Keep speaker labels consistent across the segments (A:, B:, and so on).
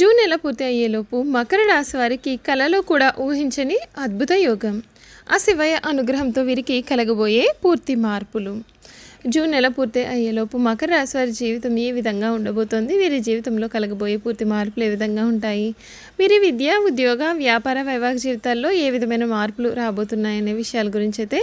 A: June నెల పూర్తి అయ్యేలోపు మకర రాశి వారికి కలలో కూడా ఊహించని అద్భుత యోగం. ఆ శివయ అనుగ్రహంతో వీరికి కలగబోయే పూర్తి మార్పులు. జూన్ నెల పూర్తి అయ్యేలోపు మకర రాశి వారి జీవితం ఏ విధంగా ఉండబోతోంది? వీరి జీవితంలో కలగబోయే పూర్తి మార్పులు ఏ విధంగా ఉంటాయి? వీరి విద్య ఉద్యోగ వ్యాపార వైవాహిక జీవితాల్లో ఏ విధమైన మార్పులు రాబోతున్నాయనే విషయాల గురించి అయితే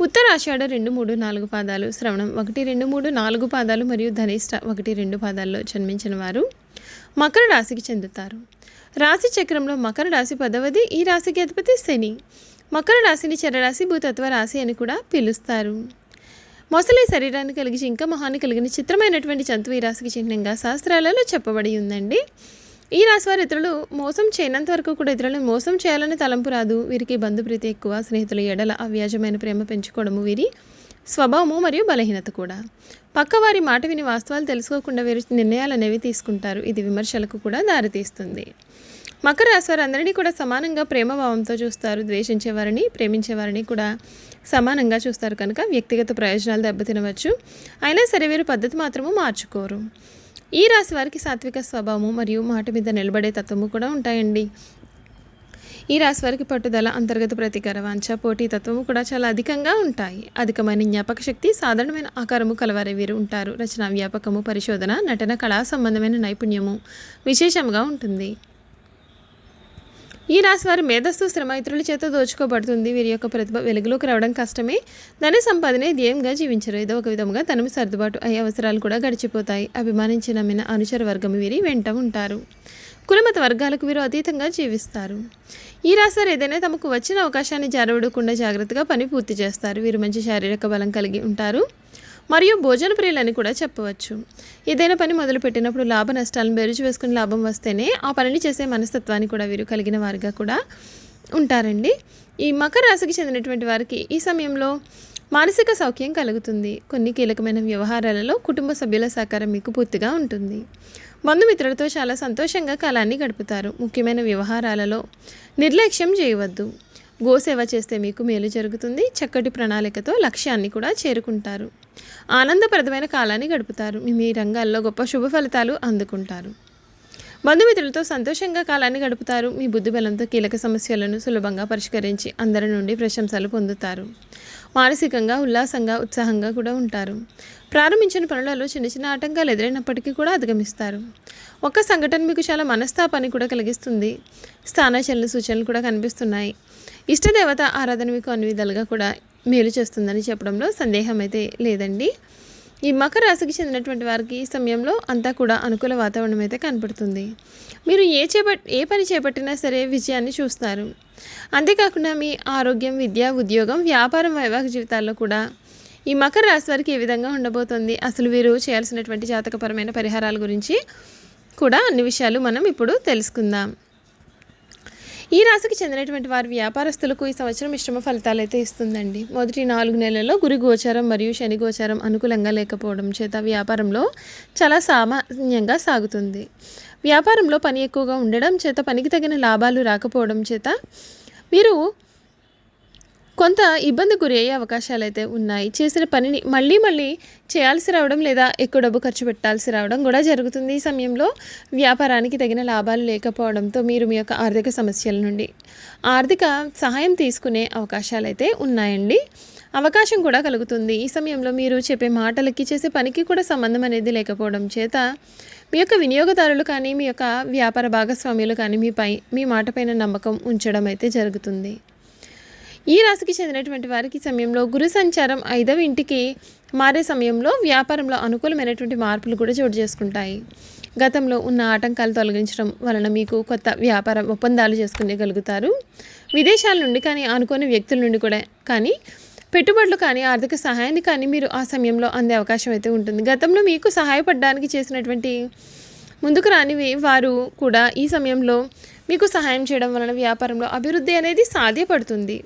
A: ఉత్తరాషాఢ రెండు మూడు నాలుగు పాదాలు శ్రవణం ఒకటి రెండు మూడు నాలుగు పాదాలు మరియు ధనిష్ట ఒకటి రెండు పాదాల్లో జన్మించిన వారు మకర రాశికి చెందుతారు. రాశి చక్రంలో మకర రాశి పదవది ఈ రాశికి అధిపతి శని. మకర రాశిని చరరాశి భూతత్వ రాశి అని కూడా పిలుస్తారు. మొసలి శరీరాన్ని కలిగి ఇంకా మహాన్ని కలిగిన చిత్రమైనటువంటి జంతువు ఈ రాశికి చిహ్నంగా శాస్త్రాలలో చెప్పబడి ఉందండి. ఈ రాశివారు ఇతరులు మోసం చేయనంత వరకు కూడా ఇతరులను మోసం చేయాలని తలంపు రాదు. వీరికి బంధుప్రీతి ఎక్కువ స్నేహితుల ఎడల అవ్యాజమైన ప్రేమ పెంచుకోవడము వీరి స్వభావము మరియు బలహీనత కూడా. పక్కవారి మాట విని వాస్తవాలు తెలుసుకోకుండా వీరు నిర్ణయాలు అనేవి తీసుకుంటారు. ఇది విమర్శలకు కూడా దారితీస్తుంది. మకర రాశివారు అందరినీ కూడా సమానంగా ప్రేమభావంతో చూస్తారు. ద్వేషించేవారిని ప్రేమించేవారిని కూడా సమానంగా చూస్తారు. కనుక వ్యక్తిగత ప్రయోజనాలు దెబ్బతినవచ్చు. అయినా సరే వీరు పద్ధతి మాత్రము మార్చుకోరు. ఈ రాశి వారికి సాత్విక స్వభావము మరియు మాట మీద నిలబడే తత్వము కూడా ఉంటాయండి. ఈ రాశి వారికి పట్టుదల అంతర్గత ప్రతీకార వంచ పోటీ తత్వము కూడా చాలా అధికంగా ఉంటాయి. అధికమైన జ్ఞాపక శక్తి సాధారణమైన ఆకారము కలవారే వీరు ఉంటారు. రచన వ్యాపకము పరిశోధన నటన కళా సంబంధమైన నైపుణ్యము విశేషంగా ఉంటుంది. ఈ రాశి వారి మేధస్సు శ్రమ ఇతరుల చేత దోచుకోబడుతుంది. వీరి యొక్క ప్రతిభ వెలుగులోకి రావడం కష్టమే. ధన సంపాదనే ధ్యేయంగా జీవించరు. ఏదో ఒక విధంగా తనము సర్దుబాటు అయ్యే అవసరాలు కూడా గడిచిపోతాయి. అభిమానించి నమ్మిన అనుచర వర్గం వీరి వెంట ఉంటారు. కులమత వర్గాలకు వీరు అతీతంగా జీవిస్తారు. ఈ రాశివారు ఏదైనా తమకు వచ్చిన అవకాశాన్ని జారవిడకుండా జాగ్రత్తగా పని పూర్తి చేస్తారు. వీరు మంచి శారీరక బలం కలిగి ఉంటారు. మరియు భోజన ప్రియులని కూడా చెప్పవచ్చు. ఏదైనా పని మొదలు పెట్టినప్పుడు లాభ నష్టాలను బెరుచు వేసుకుని లాభం వస్తేనే ఆ పనిని చేసే మనస్తత్వాన్ని కూడా వీరు కలిగిన వారిగా కూడా ఉంటారండి. ఈ మకర రాశికి చెందినటువంటి వారికి ఈ సమయంలో మానసిక సౌఖ్యం కలుగుతుంది. కొన్ని కీలకమైన వ్యవహారాలలో కుటుంబ సభ్యుల సహకారం మీకు పూర్తిగా ఉంటుంది. బంధుమిత్రులతో చాలా సంతోషంగా కాలాన్ని గడుపుతారు. ముఖ్యమైన వ్యవహారాలలో నిర్లక్ష్యం చేయవద్దు. గోసేవ చేస్తే మీకు మేలు జరుగుతుంది. చక్కటి ప్రణాళికతో లక్ష్యాన్ని కూడా చేరుకుంటారు. ఆనందప్రదమైన కాలాన్ని గడుపుతారు. మీ మీ రంగాల్లో గొప్ప శుభ ఫలితాలు అందుకుంటారు. బంధుమిత్రులతో సంతోషంగా కాలాన్ని గడుపుతారు. మీ బుద్ధి బలంతో కీలక సమస్యలను సులభంగా పరిష్కరించి అందరి నుండి ప్రశంసలు పొందుతారు. మానసికంగా ఉల్లాసంగా ఉత్సాహంగా కూడా ఉంటారు. ప్రారంభించిన పనులలో చిన్న చిన్న ఆటంకాలు ఎదురైనప్పటికీ కూడా అధిగమిస్తారు. ఒక్క సంఘటన మీకు చాలా మనస్తాపాన్ని కూడా కలిగిస్తుంది. స్థానచలన సూచనలు కూడా కనిపిస్తున్నాయి. ఇష్టదేవత ఆరాధన మీకు అన్ని విధాలుగా కూడా మేలు చేస్తుందని చెప్పడంలో సందేహం అయితే లేదండి. ఈ మకర రాశికి చెందినటువంటి వారికి ఈ సమయంలో అంతా కూడా అనుకూల వాతావరణం అయితే కనపడుతుంది. మీరు ఏ చేపట్ ఏ పని చేపట్టినా సరే విజయాన్ని చూస్తారు. అంతేకాకుండా మీ ఆరోగ్యం విద్య ఉద్యోగం వ్యాపారం వైవాహిక జీవితాల్లో కూడా ఈ మకర రాశి వారికి ఏ విధంగా ఉండబోతోంది అసలు వీరు చేయాల్సినటువంటి జాతకపరమైన పరిహారాల గురించి కూడా అన్ని విషయాలు మనం ఇప్పుడు తెలుసుకుందాం. ఈ రాశికి చెందినటువంటి వారి వ్యాపారస్తులకు ఈ సంవత్సరం మిశ్రమ ఫలితాలు అయితే ఇస్తుందండి. మొదటి నాలుగు నెలల్లో గురి గోచారం మరియు శని గోచారం అనుకూలంగా లేకపోవడం చేత వ్యాపారంలో చాలా సామాన్యంగా సాగుతుంది. వ్యాపారంలో పని ఎక్కువగా ఉండడం చేత పనికి తగిన లాభాలు రాకపోవడం చేత మీరు కొంత ఇబ్బంది గురి అయ్యే అవకాశాలు అయితే ఉన్నాయి. చేసిన పనిని మళ్ళీ మళ్ళీ చేయాల్సి రావడం లేదా ఎక్కువ డబ్బు ఖర్చు పెట్టాల్సి రావడం కూడా జరుగుతుంది. ఈ సమయంలో వ్యాపారానికి తగిన లాభాలు లేకపోవడంతో మీరు మీ యొక్క ఆర్థిక సమస్యల నుండి ఆర్థిక సహాయం తీసుకునే అవకాశాలు అయితే ఉన్నాయండి. అవకాశం కూడా కలుగుతుంది. ఈ సమయంలో మీరు చెప్పే మాటలకి చేసే పనికి కూడా సంబంధం అనేది లేకపోవడం చేత మీ యొక్క వినియోగదారులు కానీ మీ యొక్క వ్యాపార భాగస్వామ్యులు కానీ మీపై మీ మాటపైన నమ్మకం ఉంచడం అయితే జరుగుతుంది. ఈ రాశికి చెందినటువంటి వారికి సమయంలో గురు సంచారం ఐదవ ఇంటికి మారే సమయంలో వ్యాపారంలో అనుకూలమైనటువంటి మార్పులు కూడా చోటు చేసుకుంటాయి. గతంలో ఉన్న ఆటంకాలు తొలగించడం వలన మీకు కొత్త వ్యాపార ఒప్పందాలు చేసుకునేగలుగుతారు విదేశాల నుండి కానీ అనుకోని వ్యక్తుల నుండి కూడా కానీ పెట్టుబడులు కానీ ఆర్థిక సహాయాన్ని కానీ మీరు ఆ సమయంలో అందే అవకాశం అయితే ఉంటుంది. గతంలో మీకు సహాయపడడానికి చేసినటువంటి ముందుకు రానివి వారు కూడా ఈ సమయంలో మీకు సహాయం చేయడం వలన వ్యాపారంలో అభివృద్ధి అనేది సాధ్యపడుతుంది.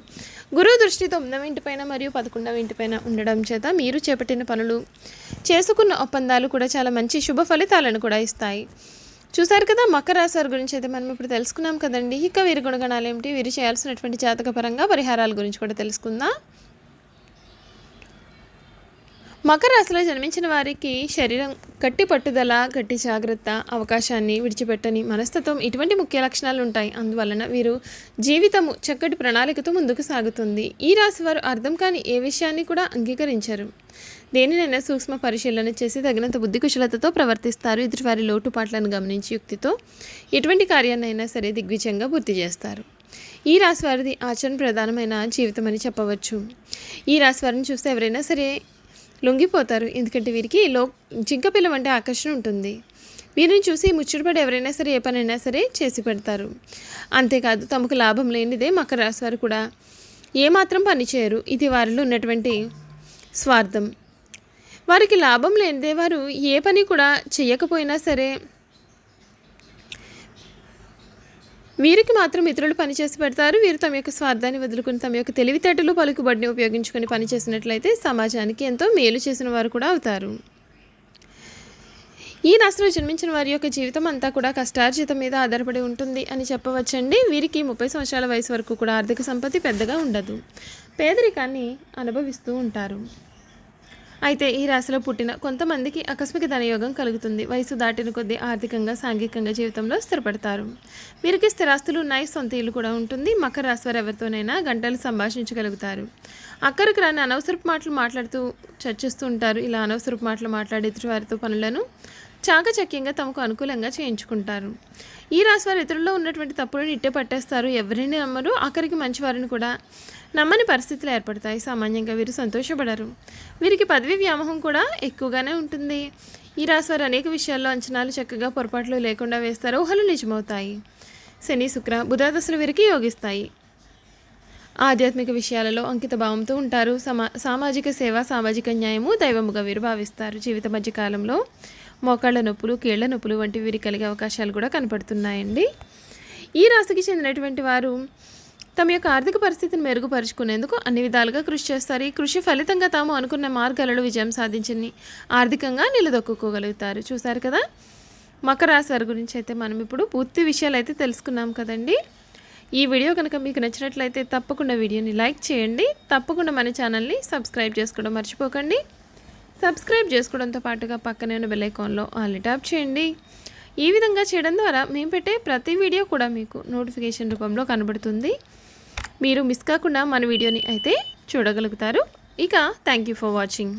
A: గురువు దృష్టి తొమ్మిదవ ఇంటిపైన మరియు పదకొండవ ఇంటిపైన ఉండడం చేత మీరు చేపట్టిన పనులు చేసుకున్న ఒప్పందాలు కూడా చాలా మంచి శుభ ఫలితాలను కూడా ఇస్తాయి. చూశారు కదా మకర రాశి గురించి అయితే మనం ఇప్పుడు తెలుసుకున్నాం కదండి. ఇక వీరి గుణగణాలు ఏమిటి? వీరు చేయాల్సినటువంటి జాతక పరంగా పరిహారాల గురించి కూడా తెలుసుకుందాం. మకర రాశిలో జన్మించిన వారికి శరీరం గట్టి పట్టుదల గట్టి జాగ్రత్త అవకాశాన్ని విడిచిపెట్టని మనస్తత్వం ఇటువంటి ముఖ్య లక్షణాలు ఉంటాయి. అందువలన వీరు జీవితము చక్కటి ప్రణాళికతో ముందుకు సాగుతుంది. ఈ రాశి వారు అర్థం కాని ఏ విషయాన్ని కూడా అంగీకరించరు. దేనినైనా సూక్ష్మ పరిశీలన చేసి తగినంత బుద్ధి కుశలతతో ప్రవర్తిస్తారు. ఎదుటివారి లోటుపాట్లను గమనించి యుక్తితో ఎటువంటి కార్యాన్నైనా సరే దిగ్విజయంగా పూర్తి చేస్తారు. ఈ రాశి వారిది ఆచరణ ప్రధానమైన జీవితం అని చెప్పవచ్చు. ఈ రాశి వారిని చూస్తే ఎవరైనా సరే లొంగిపోతారు. ఎందుకంటే వీరికి లో జింకపిల్ల అంటే ఆకర్షణ ఉంటుంది. వీరిని చూసి ముచ్చటపడి ఎవరైనా సరే ఏ పనైనా సరే చేసి పెడతారు. అంతేకాదు తమకు లాభం లేనిదే మకర రాశి వారు కూడా ఏమాత్రం పని చేయరు. ఇది వారిలో ఉన్నటువంటి స్వార్థం. వారికి లాభం లేనిదే వారు ఏ పని కూడా చేయకపోయినా సరే వీరికి మాత్రం ఇతరులు పనిచేసి పెడతారు. వీరు తమ యొక్క స్వార్థాన్ని వదులుకుని తమ యొక్క తెలివితేటలు పలుకుబడిని ఉపయోగించుకొని పనిచేసినట్లయితే సమాజానికి ఎంతో మేలు చేసిన వారు కూడా అవుతారు. ఈ రాశిలో జన్మించిన వారి యొక్క జీవితం అంతా కూడా కష్టార్జితం మీద ఆధారపడి ఉంటుంది అని చెప్పవచ్చండి. వీరికి ముప్పై సంవత్సరాల వయసు వరకు కూడా ఆర్థిక సంపత్తి పెద్దగా ఉండదు. పేదరికాన్ని అనుభవిస్తూ ఉంటారు. అయితే ఈ రాశిలో పుట్టిన కొంతమందికి ఆకస్మిక ధనయోగం కలుగుతుంది. వయసు దాటిన కొద్దీ ఆర్థికంగా సాంఘికంగా జీవితంలో స్థిరపడతారు. వీరికి స్థిరాస్తులు ఉన్నాయి సొంత ఇల్లు కూడా ఉంటుంది. మకర రాశి వారు ఎవరితోనైనా గంటలు సంభాషించగలుగుతారు. అక్కడికి రాని అనవసరపు మాటలు మాట్లాడుతూ చర్చిస్తూ ఉంటారు. ఇలా అనవసరపు మాటలు మాట్లాడే వారితో పనులను చాకచక్యంగా తమకు అనుకూలంగా చేయించుకుంటారు. ఈ రాశి వారు ఇతరుల్లో ఉన్నటువంటి తప్పులను ఇట్టే పట్టేస్తారు. ఎవరిని నమ్మరు. అక్కడికి మంచివారిని కూడా నమ్మని పరిస్థితులు ఏర్పడతాయి. సామాన్యంగా వీరు సంతోషపడరు. వీరికి పదవి వ్యామోహం కూడా ఎక్కువగానే ఉంటుంది. ఈ రాశి వారు అనేక విషయాల్లో అంచనాలు చక్కగా పొరపాట్లు లేకుండా వేస్తారు. ఊహలు నిజమవుతాయి. శని శుక్ర బుధాదశలు వీరికి యోగిస్తాయి. ఆధ్యాత్మిక విషయాలలో అంకిత భావంతో ఉంటారు. సమా సామాజిక సేవ సామాజిక న్యాయము దైవముగా వీరు భావిస్తారు. జీవిత మధ్య కాలంలో మోకాళ్ళ నొప్పులు కీళ్ళ నొప్పులు వంటి వీరికి కలిగే అవకాశాలు కూడా కనపడుతున్నాయండి. ఈ రాశికి చెందినటువంటి వారు తమ యొక్క ఆర్థిక పరిస్థితిని మెరుగుపరుచుకునేందుకు అన్ని విధాలుగా కృషి చేస్తారు. ఈ కృషి ఫలితంగా తాము అనుకున్న మార్గాలలో విజయం సాధించింది. ఆర్థికంగా నిలదొక్కుకోగలుగుతారు. చూసారు కదా? మకర రాశి వారి గురించి అయితే మనం ఇప్పుడు పూర్తి విషయాలు అయితే తెలుసుకున్నాం కదండి. ఈ వీడియో కనుక మీకు నచ్చినట్లయితే తప్పకుండా వీడియోని లైక్ చేయండి. తప్పకుండా మన ఛానల్ని సబ్స్క్రైబ్ చేసుకోవడం మర్చిపోకండి. సబ్స్క్రైబ్ చేసుకోవడంతో పాటుగా పక్కనే ఉన్న బెల్లైకాన్లో ఆల్ ఆల్ని ట్యాప్ చేయండి. ఈ విధంగా చేయడం ద్వారా మేము పెట్టే ప్రతి వీడియో కూడా మీకు నోటిఫికేషన్ రూపంలో కనబడుతుంది. మీరు మిస్ కాకుండా మన వీడియోని అయితే చూడగలుగుతారు. ఇక థ్యాంక్ యూ ఫర్ వాచింగ్